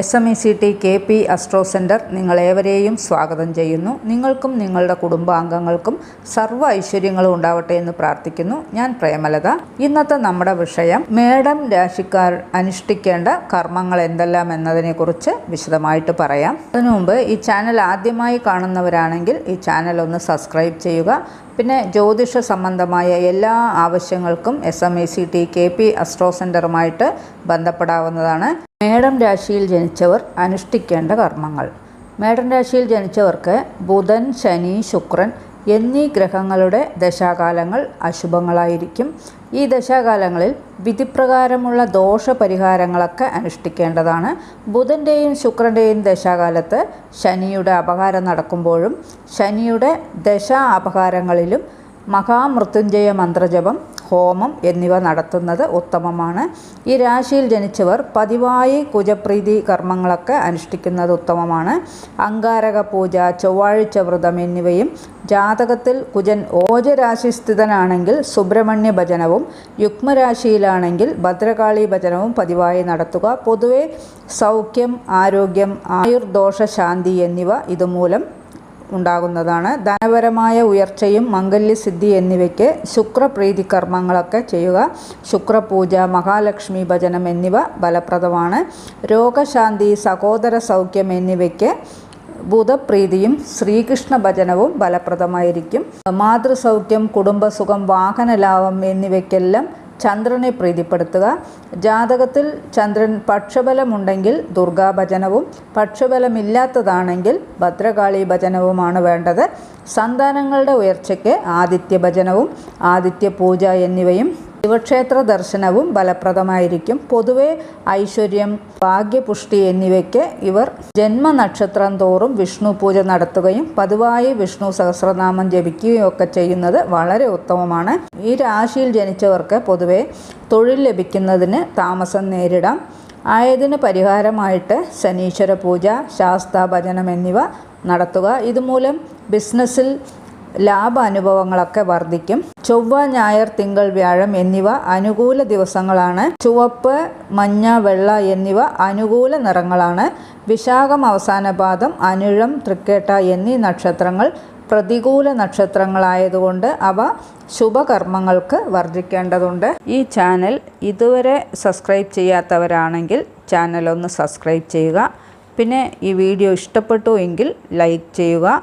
S M E C T K P astro centre നിങ്ങളേവരെയും സ്വാഗതം ചെയ്യുന്നു. നിങ്ങൾക്കും നിങ്ങളുടെ കുടുംബാംഗങ്ങൾക്കും സർവ ഐശ്വര്യങ്ങളും ഉണ്ടാവട്ടെ എന്ന് പ്രാർത്ഥിക്കുന്നു. ഞാൻ പ്രേമലത. ഇന്നത്തെ നമ്മുടെ വിഷയം മേഡം രാശിക്കാർ അനുഷ്ഠിക്കേണ്ട കർമ്മങ്ങൾ എന്തെല്ലാം എന്നതിനെക്കുറിച്ച് വിശദമായിട്ട് പറയാം. അതിനു മുമ്പ് ഈ ചാനൽ ആദ്യമായി കാണുന്നവരാണെങ്കിൽ ഈ ചാനൽ ഒന്ന് സബ്സ്ക്രൈബ് ചെയ്യുക. പിന്നെ ജ്യോതിഷ സംബന്ധമായ എല്ലാ ആവശ്യങ്ങൾക്കും S M A C T K P astro സെന്ററുമായിട്ട് ബന്ധപ്പെടാവുന്നതാണ്. മേടം രാശിയിൽ ജനിച്ചവർ അനുഷ്ഠിക്കേണ്ട കർമ്മങ്ങൾ. മേടം രാശിയിൽ ജനിച്ചവർക്ക് ബുധൻ ശനി ശുക്രൻ എന്നീ ഗ്രഹങ്ങളുടെ ദശാകാലങ്ങൾ അശുഭങ്ങളായിരിക്കും. ഈ ദശാകാലങ്ങളിൽ വിധിപ്രകാരമുള്ള ദോഷപരിഹാരങ്ങളൊക്കെ അനുഷ്ഠിക്കേണ്ടതാണ്. ബുധന്റെയും ശുക്രന്റെയും ദശാകാലത്ത് ശനിയുടെ അപകാരം നടക്കുമ്പോഴും ശനിയുടെ ദശാ അപകാരങ്ങളിലും മഹാമൃത്യുഞ്ജയ മന്ത്രജപം ഹോമം എന്നിവ നടത്തുന്നത് ഉത്തമമാണ്. ഈ രാശിയിൽ ജനിച്ചവർ പതിവായി കുജപ്രീതി കർമ്മങ്ങളൊക്കെ അനുഷ്ഠിക്കുന്നത് ഉത്തമമാണ്. അങ്കാരക പൂജ ചൊവ്വാഴ്ച വ്രതം എന്നിവയും ജാതകത്തിൽ കുജൻ ഓജരാശിസ്ഥിതനാണെങ്കിൽ സുബ്രഹ്മണ്യ ഭജനവും യുഗ്മരാശിയിലാണെങ്കിൽ ഭദ്രകാളി ഭജനവും പതിവായി നടത്തുക. പൊതുവെ സൗഖ്യം ആരോഗ്യം ആയുർദോഷ ശാന്തി എന്നിവ ഇതുമൂലം ഉണ്ടാകുന്നതാണ്. ധനപരമായ ഉയർച്ചയും മംഗല്യസിദ്ധി എന്നിവയ്ക്ക് ശുക്രപ്രീതി കർമ്മങ്ങളൊക്കെ ചെയ്യുക. ശുക്രപൂജ മഹാലക്ഷ്മി ഭജനം എന്നിവ ഫലപ്രദമാണ്. രോഗശാന്തി സഹോദര സൗഖ്യം എന്നിവയ്ക്ക് ബുധപ്രീതിയും ശ്രീകൃഷ്ണ ഭജനവും ഫലപ്രദമായിരിക്കും. മാതൃസൗഖ്യം കുടുംബസുഖം വാഹനലാഭം എന്നിവയ്ക്കെല്ലാം ചന്ദ്രനെ പ്രീതിപ്പെടുത്തുക. ജാതകത്തിൽ ചന്ദ്രൻ പക്ഷബലമുണ്ടെങ്കിൽ ദുർഗാഭജനവും പക്ഷബലമില്ലാത്തതാണെങ്കിൽ ഭദ്രകാളി ഭജനവുമാണ് വേണ്ടത്. സന്താനങ്ങളുടെ ഉയർച്ചയ്ക്ക് ആദിത്യ ഭജനവും ആദിത്യ പൂജ എന്നിവയും ശിവക്ഷേത്ര ദർശനവും ഫലപ്രദമായിരിക്കും. പൊതുവെ ഐശ്വര്യം ഭാഗ്യപുഷ്ടി എന്നിവയ്ക്ക് ഇവർ ജന്മനക്ഷത്രം തോറും വിഷ്ണു പൂജ നടത്തുകയും പതിവായി വിഷ്ണു സഹസ്രനാമം ജപിക്കുകയും ഒക്കെ ചെയ്യുന്നത് വളരെ ഉത്തമമാണ്. ഈ രാശിയിൽ ജനിച്ചവർക്ക് പൊതുവെ തൊഴിൽ ലഭിക്കുന്നതിന് താമസം നേരിടാം. ആയതിന് പരിഹാരമായിട്ട് ശനീശ്വര പൂജ ശാസ്ത്ര ഭജനം എന്നിവ നടത്തുക. ഇതുമൂലം ബിസിനസ്സിൽ ലാഭ അനുഭവങ്ങളൊക്കെ വർദ്ധിക്കും. ചൊവ്വ ഞായർ തിങ്കൾ വ്യാഴം എന്നിവ അനുകൂല ദിവസങ്ങളാണ്. ചുവപ്പ് മഞ്ഞ വെള്ള എന്നിവ അനുകൂല നിറങ്ങളാണ്. വിശാഖം അവസാന പാദം അനുഴം തൃക്കേട്ട എന്നീ നക്ഷത്രങ്ങൾ പ്രതികൂല നക്ഷത്രങ്ങളായതുകൊണ്ട് അവ ശുഭകർമ്മങ്ങൾക്ക് വർദ്ധിക്കേണ്ടതുണ്ട്. ഈ ചാനൽ ഇതുവരെ സബ്സ്ക്രൈബ് ചെയ്യാത്തവരാണെങ്കിൽ ചാനൽ ഒന്ന് സബ്സ്ക്രൈബ് ചെയ്യുക. പിന്നെ ഈ വീഡിയോ ഇഷ്ടപ്പെട്ടു എങ്കിൽ ലൈക്ക് ചെയ്യുക.